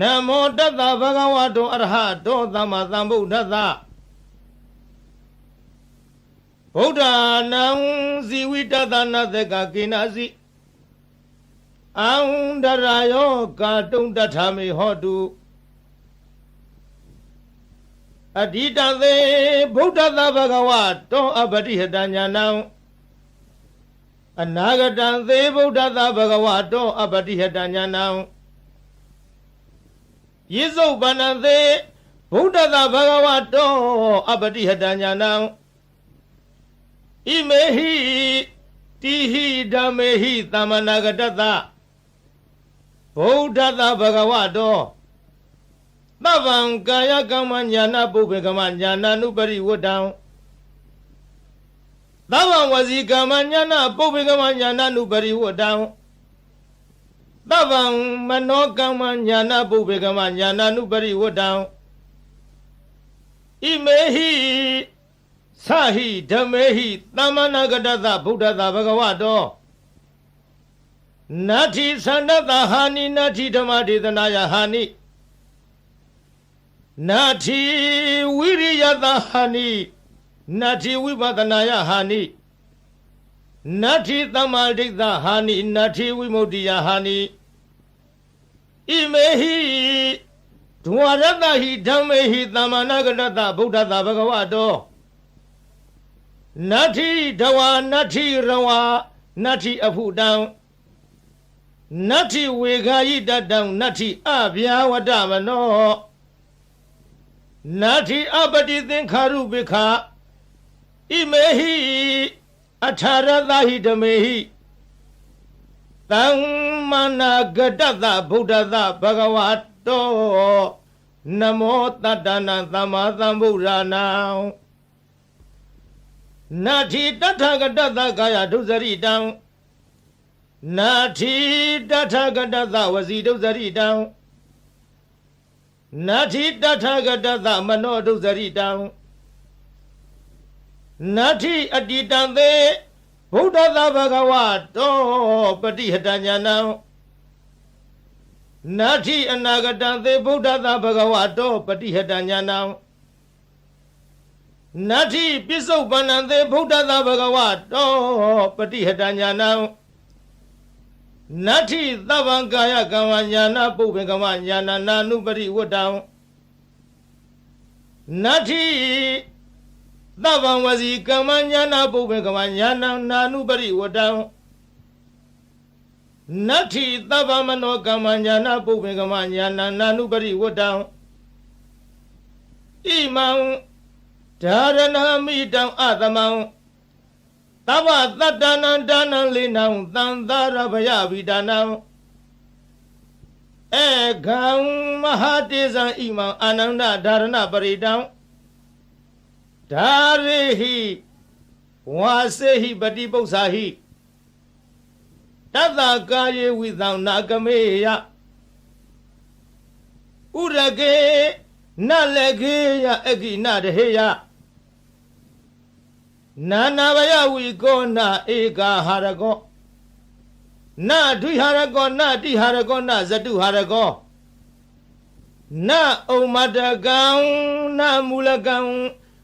နမောတတ္တဗဂဝတောအရဟတောသမ္မာသမ္ဗုဒ္ဓတ္တဗုဒ္ဓနံဇီဝိတတနာသကကိနာစီအံဒရာယောကာတုံတထာမေဟောတုအဓိတသေဗုဒ္ဓတဗဂဝတောအပတိဟတညာနံအနာဂတံသေဗုဒ္ဓတဗဂဝတောအပတိဟတညာနံ ယေစုပန္နသေဗုဒ္ဓတဗဂဝတောအပတိဟတညာနံဣမေဟိတိဟိဓမ္မေဟိသမ္မနာဂတတဗုဒ္ဓတဗဂဝတောသဗ္ဗံကာယကမ္မညာနာပုပ္ပေကမ္မညာနာနုပရိဝတ္တံသဗ္ဗံဝစီကမ္မညာနာပုပ္ပေကမ္မညာနာနုပရိဝတ္တံ သဗ္ဗံမနောကမ္မညာနာပုပ္ပေကမ္မညာနာနုပရိဝတ္တံဣမေဟိသဟိဓမ္မေဟိသမ္မနာဂတသဗုဒ္ဓသာဘဂဝတောနတ္ထိသန္တတဟာနိနတ္ထိဓမ္မဒေသနာယဟာနိနတ္ထိဝိရိယတဟာနိနတ္ထိဝိပဿနာယဟာနိ နတ္ထိသမ္မာဒိဋ္ဌဟာနိနတ္ထိဝိမု ക്തി ယဟာနိဣမေဟိဒဝရတဟိဓမ္မေဟိသမ္မာနာဂတတဗုဒ္ဓသာဘဂဝတောနတ္ထိဒဝနတ္ထိရဝနတ္ထိအဖုတံနတ္ထိဝေခာယိတတံနတ္ထိအဗျာဝတ္တမနောနတ္ထိအပတိသင်္ခါရုပိခာဣမေဟိ အထာရသဟိဓမေဟိသမ္မာနာဂတတဗုဒ္ဓသဘဂဝတောနမောတတ္တနာသမ္မာသမ္ဗုဒ္ဓနာနာတိတထဂတသကာယဒုစရိတံနာတိတထဂတသဝစီဒုစရိတံနာတိတထဂတသမနောဒုစရိတံ နာတိအတ္တိတံသေဗုဒ္ဓသဘဂဝတောပฏิဟတညာနံနာတိအနာဂတံသေဗုဒ္ဓသဘဂဝတောပฏิဟတညာနံနတ္ထိပစ္စုပန္နံသေဗုဒ္ဓသာဘဂဝတောပฏิဟတညာနံနတ္ထိသဗ္ဗံကာယကမ္မညာနာပုပ္ပေကမ္မညာနာနာနုပရိဝတ္တံနတ္ထိ သဗ္ဗံဝစီကမ္မညာနာပုပ္ပေကမ္မညာနာနာနုပရိဝတ္တံနတ္ထိသဗ္ဗမနောကမ္မညာနာပုပ္ပေကမ္မညာနာနာနုပရိဝတ္တံဣမံဒါရဏမိတံအသမံသဗ္ဗတတ္တနံဒါနံလိနံသံသာရဗယဝိဒါနံဧကံမဟာတေဇံဣမံအာနန္ဒဒါရဏပရိတံ ဒါရိဟိဝါစေဟိပတိပု္ပ္ပာဟိတတ္တကာယေဝိသံနာကမေယဥရကေနလကေယအကိနတဟေယနာနာဘယဝိကောနာဧကာဟာရကောနာဒွိဟာရကောနာတိဟာရကောနာဇတုဟာရကောနာဩမတကံနာမူလကံ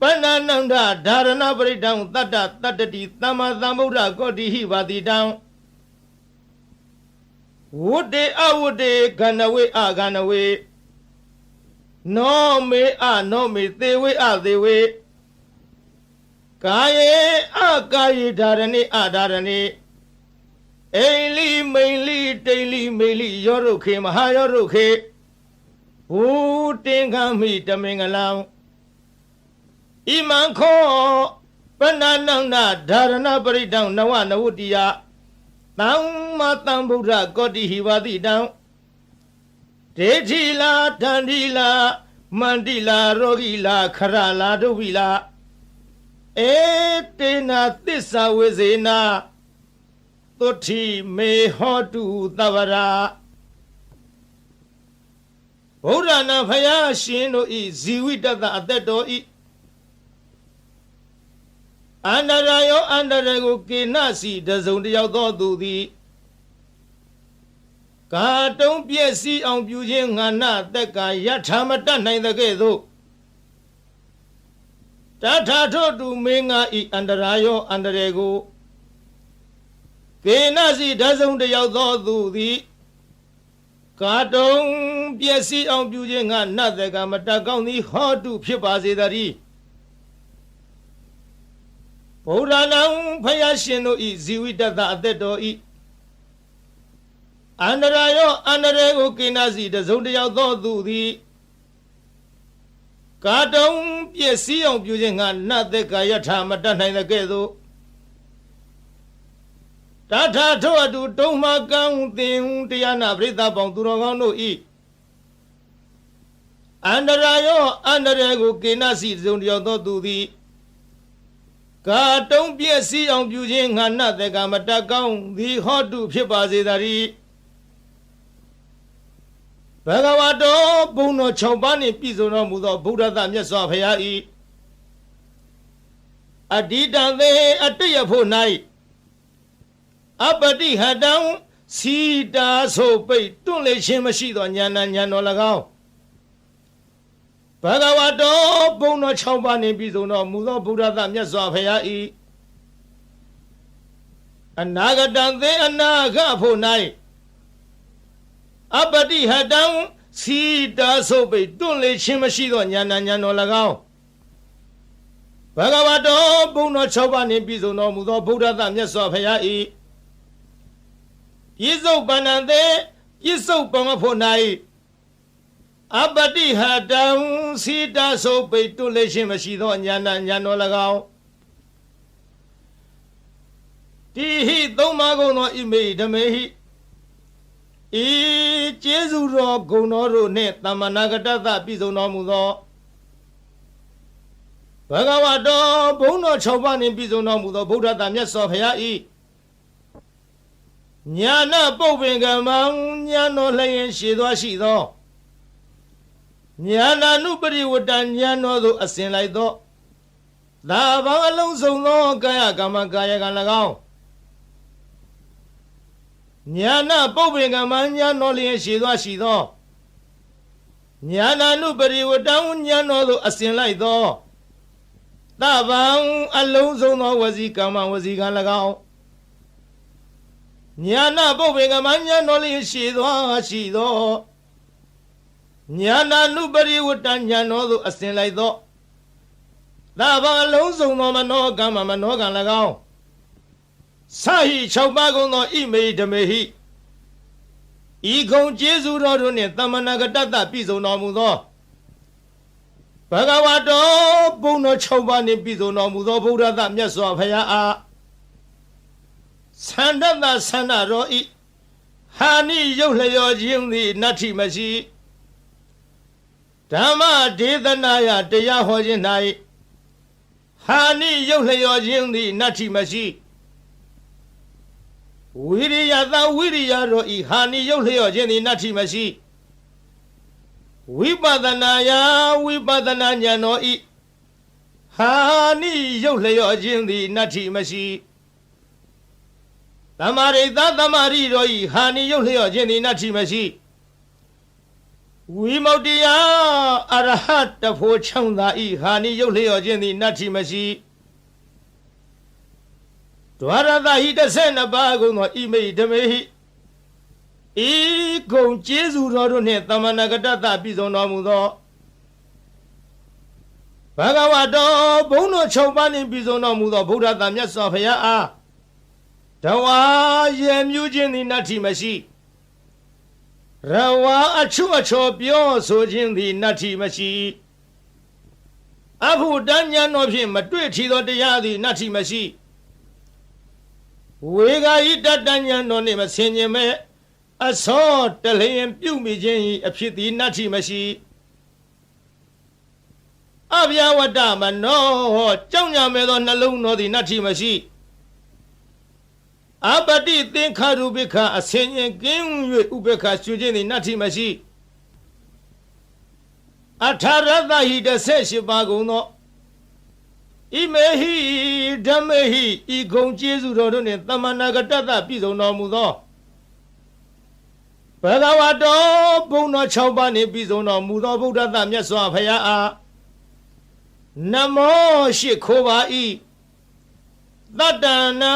ပဏ္ဏနန္ဒဓာရဏပရိတံတတ္တတတ္တတိသမ္မာသမ္ဗုဒ္ဓကောတိဟိပါတိတံဝုတေအဝုတေခန္ဓဝေအခန္ဓဝေနောမေအနောမေသေဝေအသေဝေကာယေအကာယေဓာရဏိအဓာရဏိအိလိမိန်လိတိန်လိမေလိယောရုခေမဟာယောရုခေဘူတင်ခံမိတမင်္ဂလံ ဣမံခောပဏ္ဏနန္ဒဓာရဏပရိတံနဝနဝတိယသမ္မာသမ္ဗုဒ္ဓကောတိဟိဝတိတံဒေတိလာတန္တိလာမန္တိလာရောဂီလာခရလာဒုဝိလာအေတေနာသစ္စာဝေဇေနာသုတိမေဟောတုသဗ္ဗရာဗုဒ္ဓနာဖယားရှင်တို့ဤဇီဝိတတအသက်တော်ဤ အန္တရာယောအန္တရာကိုကေနစီတစုံတယောက်သောသူသည်ကာတုံးပြည့်စည်အောင်ပြုခြင်းငါနတက်ကယထာမတတ်နိုင်တဲ့ကဲ့သို့တထာထောတူမင်းငါဤအန္တရာယောအန္တရာကိုကေနစီတစုံတယောက်သောသူသည်ကာတုံးပြည့်စည်အောင်ပြုခြင်းငါနတက်ကမတတ်ကောင်းသည်ဟောတုဖြစ်ပါစေတည်း ဗုဒ္ဓနာဖယားရှင်တို့ဤဇီဝိတတအသက်တော်ဤအန္တရာယောအန္တရာကိုကိနာစီတစုံတယောက်သောသူသည်ကာတုံပစ္စည်းအောင်ပြုခြင်းငါနတ်သက်ကာယထာမတတ်နိုင်တဲ့ကဲ့သို့တထာထောအတူတုံးမကံသင်တရားနာပရိသတ်ပေါင်းသူတော်ကောင်းတို့ဤအန္တရာယောအန္တရာကိုကိနာစီတစုံတယောက်သောသူသည် ကာတုံးပစ္စည်းအောင်ပြုခြင်းငါနတ်သက်ကာမတတ်ကောင်းသည်ဟောတုဖြစ်ပါစေတည်းဘဂဝါတော်ဘုံတော်6ပါးနှင့်ပြည့်စုံတော်မူသောဗုဒ္ဓသမြတ်စွာဘုရား၏အတ္တိတံသေအတ္တယဖို့၌အပတိဟတံစီတာဆိုပိတ်တွန့်လေခြင်းမရှိသောဉာဏ်ဉာဏ်တော်၎င်း ဘဂဝါတော်ဘုံတော်6ပါးနှင့်ပြည့်စုံတော်မူသောဗုဒ္ဓသမြတ်စွာဘုရား၏အနာဂတံသေအနာဂဖို့၌အပတိဟတံစီတာဆိုပိတွန့်လေခြင်းမရှိသောဉာဏ်ဉာဏ်တော်၎င်းဘဂဝါတော်ဘုံတော်6ပါးနှင့်ပြည့်စုံတော်မူသောဗုဒ္ဓသမြတ်စွာဘုရား၏ပြစ္ဆုတ်ပန္နံသေပြစ္ဆုတ်ပမဖို့၌ အပတိဟတံစီတာဆိုပိတွန့်လေခြင်းမရှိသောဉာဏ်ဉာဏ်တော်၎င်းတိဟိသုံးပါးကုန်သောဣမေဓမေဟိဤကျေးဇူးတော်ဂုဏ်တော်တို့နှင့်တမနာကတ္တသပြည့်စုံတော်မူသောဘဂဝါတော်ဘုန်းတော်6ပါးနှင့်ပြည့်စုံတော်မူသောဗုဒ္ဓတာမြတ်စွာဘုရားဤညာနာပုပ္ပင်ကမံညာတော်လျင်ရှည်သွားရှိသော ညာနာနုပရိဝတ္တညာတော်သို့အစဉ်လိုက်သောသာဘောင်အလုံးစုံသောကာယကမ္မကာယကံ၎င်းညာနာပုပ္ပေကမညာတော်လျင်ရှိသောရှိသောညာနာနုပရိဝတံညာတော်သို့အစဉ်လိုက်သောတဗံအလုံးစုံသောဝစီကမ္မဝစီကံ၎င်းညာနာပုပ္ပေကမညာတော်လျင်ရှိသောရှိသော ညာနာနုပရိဝတံညာတော်သို့အစဉ်လိုက်သောတဗံအလုံးစုံသောမနောကမ္မမနောကံ၎င်းစာဟိ6ပါးကုန်သောဣမေဓမေဟိဤခုံကျေးဇူးတော်တို့နှင့်တမနာကတ္တပြည့်စုံတော်မူသောဘဂဝါတော်ဘုံတော်6ပါးနှင့်ပြည့်စုံတော်မူသောဗုဒ္ဓသမြတ်စွာဘုရားအားသန္တတသန္တတော်ဤဟာနိရုပ်လျော်ခြင်းသည်နတ္ထိမရှိ ဓမ္မဒေသနာယတရားဟောခြင်း၌ဟာနိရုပ်လျော်ခြင်းသည်နတ္ထိမရှိဝိရိယသဝိရိယတို့ဤဟာနိရုပ်လျော့ခြင်းသည်နတ္ထိမရှိဝိပဿနာယဝိပဿနာဉာဏ်တော်ဤဟာနိရုပ်လျော့ခြင်းသည်နတ္ထိမရှိတမရိသတမရိတို့ဤဟာနိရုပ်လျော့ခြင်းသည်နတ္ထိမရှိ ဝိမု ക്തി ယအရဟတဖို့ချောင်းသာဤဟာနိရုပ်လျော့ခြင်းသည်နတ္ထိမရှိဒွါရသဟိ32ပါးကုန်သောဣမိဓမေဟိဤကုံကျေးဇူးတော်တို့နှင့်တမဏဂတတပြည်စုံတော်မူသောဘဂဝါတော်ဘုန်းတော်6ပါးနှင့်ပြည်စုံတော်မူသောဗုဒ္ဓသာမြတ်စွာဘုရားအားတဝါရေမြူးခြင်းသည်နတ္ထိမရှိ ရဝါအချုအချောပြောဆိုခြင်းသည်နတ္ထိမရှိအဖို့တဉ္ညာတော်ဖြင့်မတွေ့ထီသောတရားသည်နတ္ထိမရှိဝေဂာဤတတဉ္ဉဏ်တော်နှင့်မဆင်ញင်မဲ့အစောတလျင်ပြုမိခြင်းဤအဖြစ်သည်နတ္ထိမရှိအဗျာဝတ္တမနောကြောင့်ညာမဲ့သောနှလုံးတော်သည်နတ္ထိမရှိ အပတိသင်္ခါရုပိခအစင်ရင်ကင်း၍ဥပေက္ခရှုခြင်းသည်နတ္ထိမရှိအထာရတဟိတဆက်ရှိပါကုန်သောဣမေဟိဓမ္မေဟိဤကုံကျေးဇူးတော်တို့နှင့်တမနာကတ္တပြည့်စုံတော်မူသောဘဂဝတောဘုံတော်6ပါးနှင့်ပြည့်စုံတော်မူသောဗုဒ္ဓတမြတ်စွာဘုရားအားနမောရှိခိုးပါ၏ တတ္တနံ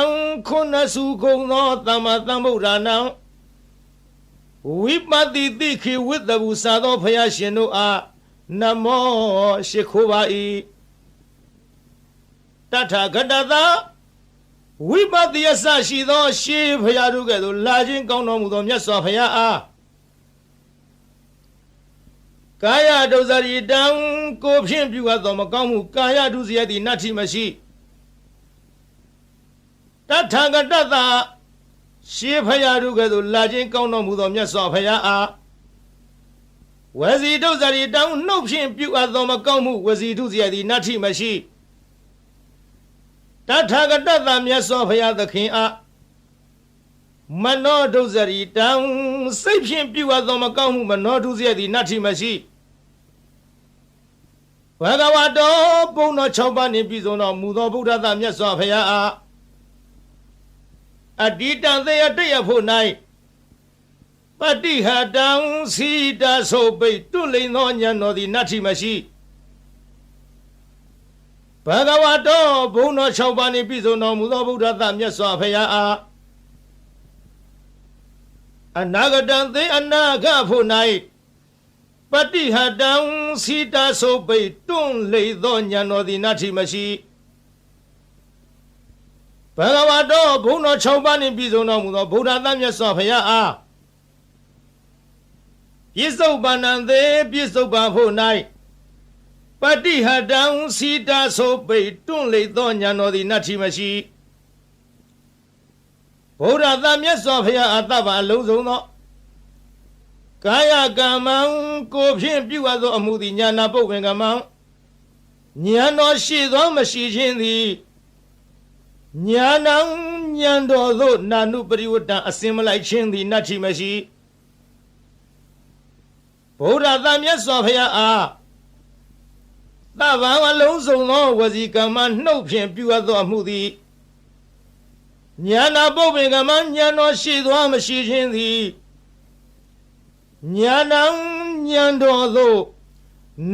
ခုနစုကုံသောသမ္မာသမ္ဗုဒ္ဓနံဝိပတိတိခိဝိတ္တဘူစာသောဘုရားရှင်တို့အားနမောရှိခိုးပါ၏တထာဂတသာဝိပတိယဆရှိသောရှေးဘုရားတို့ကဲ့သို့လာခြင်းကောင်းတော်မူသောမြတ်စွာဘုရားအားကာယဒုစရိတံကိုဖြင့်ပြုအပ်သောမကောင်းမှုကာယဒုစရိုက်သည်နတ္ထိမရှိ တထာဂတသာရှေးဘုရားတို့ကဲ့သို့လာခြင်းကောင်းတော်မူသောမြတ်စွာဘုရားအားဝစီဒုစရိတံနှုတ်ဖြင့်ပြုအပ်သောမကောင်းမှုဝစီဒုစရိုက်သည်နတ္ထိမရှိတထာဂတသမြတ်စွာဘုရားသခင်အားမနောဒုစရိတံစိတ်ဖြင့်ပြုအပ်သောမကောင်းမှုမနောဒုစရိုက်သည်နတ္ထိမရှိဘဂဝတောဘုံတော်6ပါးနှင့်ပြည့်စုံတော်မူသောဗုဒ္ဓသမြတ်စွာဘုရားအား အတ္တိတံသေယတရဖို့၌ပတိဟတံစီတာဆိုပိတ်တွလိန်သောဉာဏ်တော်သည်နတ္ထိမရှိဘဂဝတောဘုံတော်6ပါးနှင့်ပြည့်စုံတော်မူသောဗုဒ္ဓသမြတ်စွာဘုရားအားအနာဂတံသေအနာဂဖို့၌ပတိဟတံစီတာဆိုပိတ်တွန့်လေသောဉာဏ်တော်သည်နတ္ထိမရှိ ဘဂဝတောဘုံတော်6ပါးနှင့်ပြည့်စုံတော်မူသောဗုဒ္ဓသမြတ်စွာဘုရားအားပြစ္ဆုတ်ပန္နံသေးပြစ္ဆုတ်ပန်ဖို့၌ပတိဟတံစီတာဆိုပိတ်တွန့်လေသောဉာဏ်တော်သည်နတ္ထိမရှိဗုဒ္ဓသမြတ်စွာဘုရားအတ္တပါအလုံးစုံသောကာယကမ္မံကိုဖြင့်ပြုအပ်သောအမှုသည်ညာနာပုတ်ဝင်ကမ္မံဉာဏ်တော်ရှိသောမရှိခြင်းသည် ညာနံဉာဏ်တော်သို့နာနုပရိဝတ္တအစင်မလိုက်ခြင်းသည်နတ္ထိမရှိဗုဒ္ဓသမြတ်စွာဘုရားအားသဗ္ဗံအလုံးစုံသောဝစီကမ္မနှုတ်ဖြင့်ပြုအပ်သောအမှုသည်ညာနာပုတ်ပင်ကမ္မဉာဏ်တော်ရှိသောမရှိခြင်းသည်ညာနံဉာဏ်တော်သို့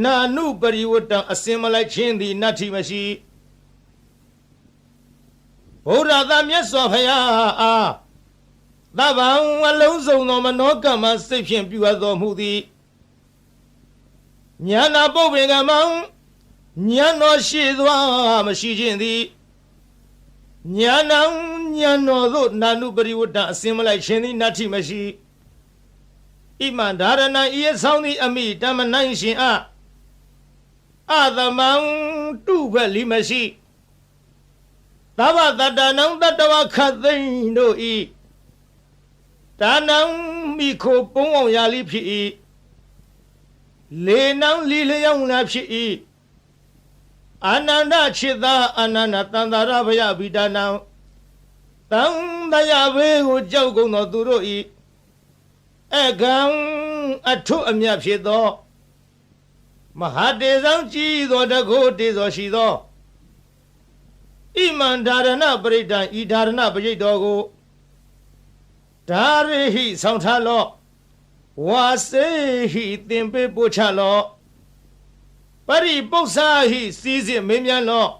နာနုပရိဝတ္တအစင်မလိုက်ခြင်းသည်နတ္ထိမရှိ ဘုရားသမြတ်စွာဘုရားအားသဗ္ဗံအလုံးစုံသောမနောကမ္မစိတ်ဖြင့်ပြုအပ်တော်မူသည်ညာနာပုတ်ပင်ကမံဉာဏ်တော်ရှိသွားမရှိခြင်းသည်ညာနံဉာဏ်တော်သို့နာနုပရိဝတ္တအစင်မလိုက်ခြင်းသည်နတ္ထိမရှိဣမံဒါရဏံဤဆောင်သည်အမိတမနိုင်ရှင်အအသမံတုဖက်လီမရှိ သဗ္ဗတတ္တနံတတဝခတ်သိမ့်တို့ဤဒါနံမိခိုပုံအောင်ရာလိဖြစ်၏လေနံလီလျောင်းလာဖြစ်၏အာနန္ဒခြေသာအာနန္ဒတန်တာရဘယဗိဒါနံတံတရာဘေးကိုကြောက်ကုန်သောသူတို့ဤအကံအထုအမြတ်ဖြစ်သော မဟာတေဇံကြည်သောတကုတေဇောရှိသော ဣမန္ဒါရဏပရိဒံဤဒါရဏပရိတ်တော်ကိုဒါရိဟိဆောင်းထားလော့ဝါစေဟိသင်ပေးပို့ချလော့ပရိပု္ပ္ပာဟိစီးစစ်မင်းမြန်လော့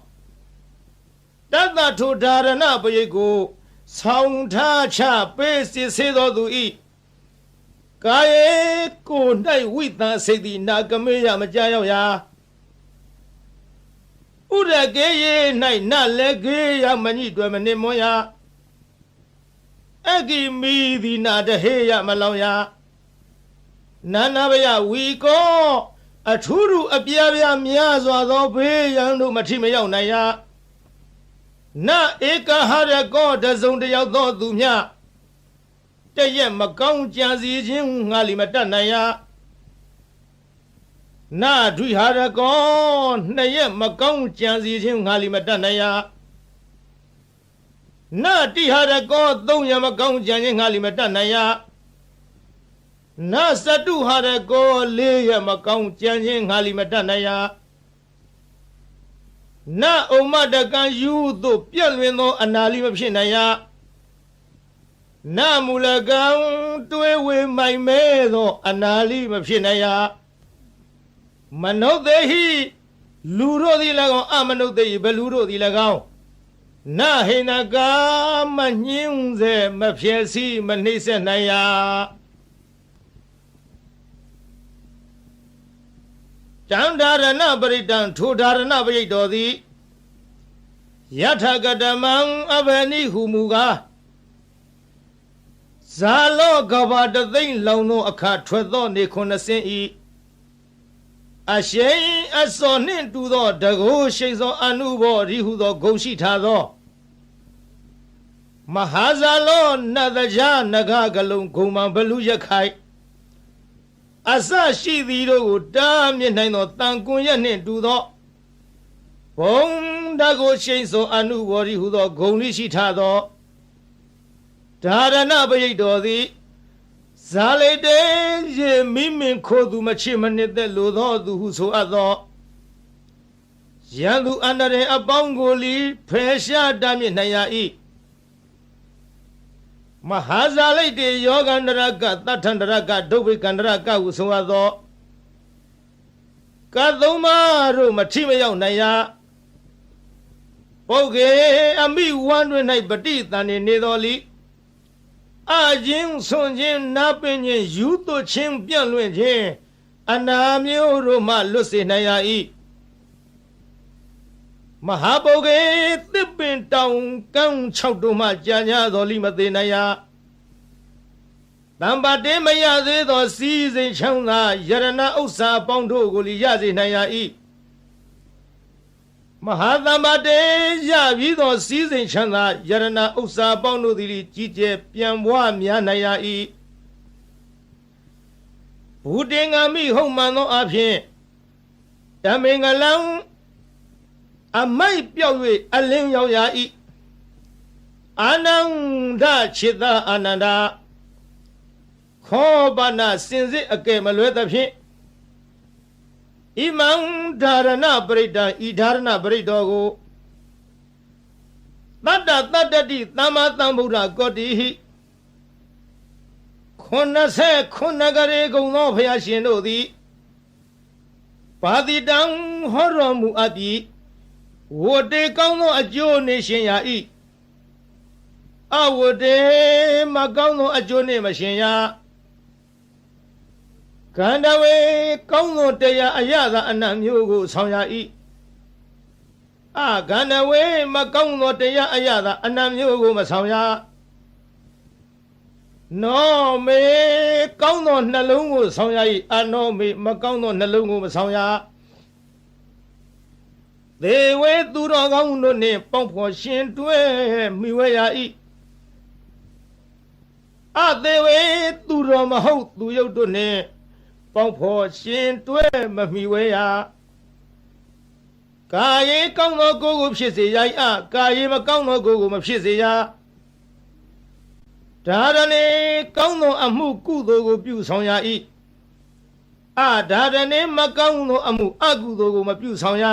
တတ္တထုဒါရဏပရိတ်ကိုဆောင်းထားချပေးစစ်စေတော်သူဤကာယေကို၌ဝိတံစိတ်သည်နာကမေယမကြောက်ရာ ဥရကေယေ၌နလည်းကေယမညိတွယ်မနစ်မွန်ရာအကိမီဒီနာတဟေယမလောင်ရာနာနာဘယဝီကောအထူးထူအပြားပြားများစွာသောဘေးရန်တို့မထိမရောက်နိုင်ရာနဧကဟရကောတစုံတယောက်သောသူမြတရက်မကောင်းကြံစီခြင်းငါလီမတတ်နိုင်ရာ နာဒွိဟာရကောနှစ်ရက်မကောင်းကြံစီခြင်းငါလီမတတ်နိုင်ရနာတိဟာရကောသုံးရက်မကောင်းကြံခြင်းငါလီမတတ်နိုင်ရနာစတုဟာရကောလေးရက်မကောင်းကြံခြင်းငါလီမတတ်နိုင်ရနာဥမ္မတကံယူသို့ပြက်လွင်သော အနာလီမဖြစ်နိုင်ရနာမူလကံတွေးဝေမိုင်မဲသော အနာလီမဖြစ်နိုင်ရ မနုဿေဟိလူတို့သည်၎င်းအမနုဿေဟိဘလူတို့သည်၎င်းနာဟိနကာမညင်းစေမဖြစ်စီမနှိမ့်ဆက်နိုင်ရတံဒါရဏပရိတံထိုဒါရဏပရိတ်တော်သည်ယထကတမံအဘနိဟုမူကားဇာလောကဘာတသိမ့်လောင်သောအခါထွက်သောနေခုနှစ်စင်းဤ အရှိန်အစောနှင့်တူသောတကုရှိန်သောအနုဘောရိဟုသောဂုံရှိထားသောမဟာဇာလောနတ်တကြားနဂကလုံးဂုံမံဘလူရခိုင်အစရှိသည်တို့ကိုတားမြစ်နိုင်သောတန်ကွန်ရက်နှင့်တူသောဘုံတကိုရှိန်သောအနုဘောရိဟုသောဂုံလိရှိထားသောဒါရဏပရိတ်တော်သည် ဇာလေတေရေမိမင်ခိုသူမချစ်မနစ်သက်လိုသောသူဟုဆိုအပ်သောရန်သူအန္တရေအပေါင်းကိုလီဖယ်ရှားတမ်းမြစ်နိုင်ရ၏မဟာဇာလိတ်တေယောဂန္တရကတထန္တရကဒုဗ္ဗေကန္တရကဟုဆိုအပ်သောကသုံးပါးတို့မထိမရောက်နိုင်ရပုဂ္ဂေအမိဝမ်းတွင်၌ပဋိသန္ဓေနေတော်လီ အချင်းဆွန်ချင်းနာပင်ချင်းယူသွချင်းပြန့်လွင့်ခြင်းအနာမျိုးတို့မှလွတ်စေနိုင်ရ၏မဟာပုဂ္ဂေသစ်ပင်တောင်ကန်း၆တို့မှကြာညာတော်လိမသေးနိုင်ရတံပါတေမရသေးသော စီးစိမ်ချောင်းသာယရဏဥစ္စာပေါင်းတို့ကိုလီရစေနိုင်ရ၏ မဟာသမ္ပါတေရပြီးသောစီးစိမ်ချမ်းသာယရဏဥစ္စာပေါင်းတို့သည်ကြီးကျယ်ပြန်ပွားများနိုင်ရ၏ဘူတင်ငါမိဟုတ်မှန်သောအဖြစ်တမင်္ဂလံအမိုက်ပြောက်၍အလင်းရောက်ရ၏အာနန္ဒခြေသာအာနန္ဒခောပနာစင်စစ်အကဲမလွဲသဖြင့် ဣမံဓာရဏပရိဒံဤဓာရဏပရိတော်ကိုတတ္တတတ္တတိသမ္မာသမ္ဗုဒ္ဓကောတိဟိခုနှစ်ဆက်ခုနှစ်ကလေးကုံသောဖျားရှင်တို့သည်ပါတိတံဟောတော်မူအပ်ပြီးဝတေကောင်းသောအကျိုးနေရှင်ရာဤအဝတေမကောင်းသောအကျိုးနေမရှင်ရာ ကန္တဝေကောင်းသောတရားအရသာအနတ်မျိုးကိုဆောင်ရ၏အကန္တဝေမကောင်းသောတရားအရသာအနတ်မျိုးကိုမဆောင်ရနောမေကောင်းသောနှလုံးကိုဆောင်ရ၏အနောမေမကောင်းသောနှလုံးကိုမဆောင်ရသေဝေသူတော်ကောင်းတို့နှင့်ပေါင်းဖော်ရှင်တွဲမိဝဲရ၏အသေးဝေသူတော်မဟုတ်သူရုပ်တို့နှင့် ပေါင်းဖော်ရှင်တွဲမမီဝဲရကာယေကောင်းသောကိုယ်ကိုဖြစ်စေရ၏အကာယေမကောင်းသောကိုယ်ကိုမဖြစ်စေရဒါရဏေကောင်းသောအမှုကုသိုလ်ကိုပြုဆောင်ရ၏အဒါရဏေမကောင်းသောအမှုအကုသိုလ်ကိုမပြုဆောင်ရ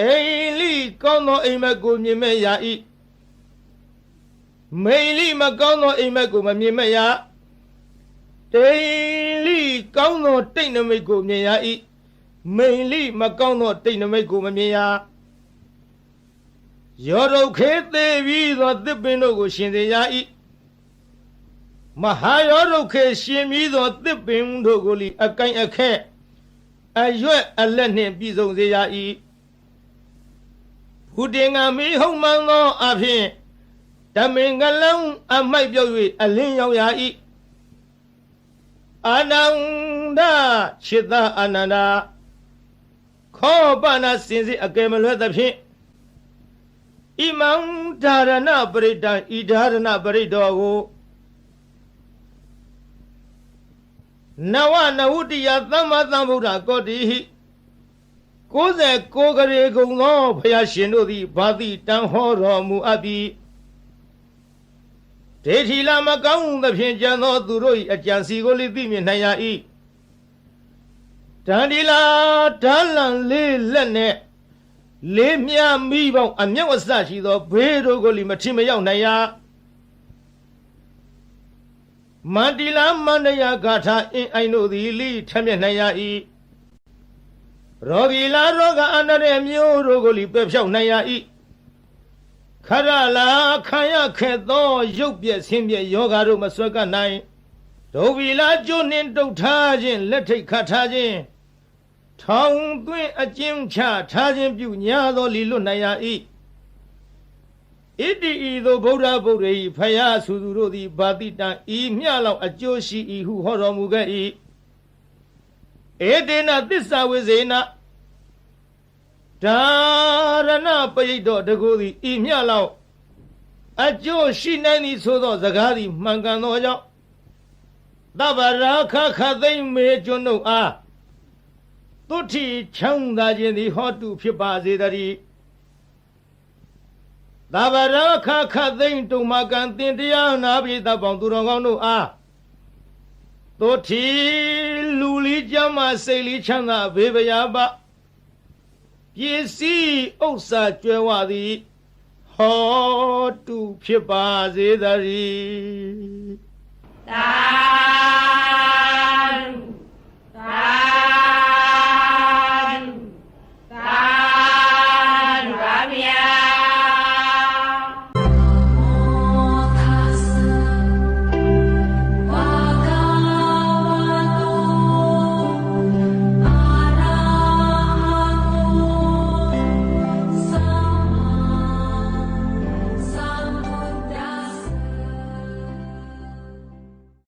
အိလိကောင်းသောအိမ်မက်ကိုမြင်မဲ့ရ၏မိလိမကောင်းသောအိမ်မက်ကိုမမြင်မဲ့ရ တိလိကောင်းသောတိတ်နမိတ်ကိုမြင်ရ၏မိန်လိမကောင်းသောတိတ်နမိတ်ကိုမမြင်ရရောဒုခေသေးပြီးသောသစ်ပင်တို့ကိုရှင်စေရ၏မဟာရောဒုခေရှင်ပြီးသောသစ်ပင်တို့ကိုလီအကိုင်အခက်အရွက်အလက်နှင့်ပြည်စုံစေရ၏ဘုတင်ငါမေဟုံမှန်သောအဖြစ်တမင်္ဂလံအမိုက်ပြောက်၍အလင်းရောက်ရ၏ အာနန္ဒခြေသာအာနန္ဒခောပနာစင်စစ်အကယ်မလွဲသဖြင့်ဣမံဓာရဏပရိတံဤဓာရဏပရိတော်ကိုနဝနဝုတ္တိယသမ္မာသမ္ဗုဒ္ဓကောတိဟိ69ကရေကုံသောဘုရားရှင်တို့သည်ဘာတိတန်ဟောတော်မူအပ်သည် ဒေထီလာမကောင်းသဖြင့်ကြံသောသူတို့၏အကြံစီကိုလည်းသိမြင်နိုင်ရ၏တန်ဒီလာဓာလံလေးလက်နဲ့လေးမြမိပေါင်းအမျက်အစရှိသောဘေးတို့ကိုလည်းမထင်မရောက်နိုင်ရမန္တိလာမန္တယာဂါထာအင်းအိုင်တို့သည်လိထမျက်နိုင်ရ၏ရောဂီလာရောဂအန္တရမျိုးတို့ကိုလည်းပယ်ဖြောက်နိုင်ရ၏ ခရလာခံရခဲ့သောရုပ်ပြက်ဆင်းပြက်ယောဂါတို့မဆွဲကပ်နိုင်ဒုဗီလာကျွနှင်းတုတ်ထားခြင်းလက်ထိတ်ခတ်ထားခြင်းထောင်သွင်းအကျဉ်းချထားခြင်းပြုညာသောလီလွတ်နိုင်ရ၏ဣတိဤသို့ဗုဒ္ဓဗုဒ္ဓ၏ဖယားဆူသူတို့သည်ဗာတိတံဤမျှလောက်အကျိုးရှိ၏ဟုဟောတော်မူခဲ့၏ဧတေနသစ္စာဝိဇေန ဒါရဏပရိတ်တော်တကူသည်ဤမျှလောက်အကျိုးရှိနိုင်သည်ဆိုသောစကားသည်မှန်ကန်သောကြောင့်သဗ္ဗရာခခသိမ့်မေကျွန်းတို့အားတုဋ္ဌိချမ်းသာခြင်းသည်ဟောတုဖြစ်ပါစေတည်းသဗ္ဗရာခခသိမ့်တုံမကံတင်တရားနာပိသပေါင်းသူတော်ကောင်းတို့အားတုဋ္ဌိလူလီကြမ်းမစိတ်လီချမ်းသာဘေဘယာပ ပစ္စည်းဥစ္စာကျွဲဝသည်ဟောတုဖြစ်ပါစေတည်းသာ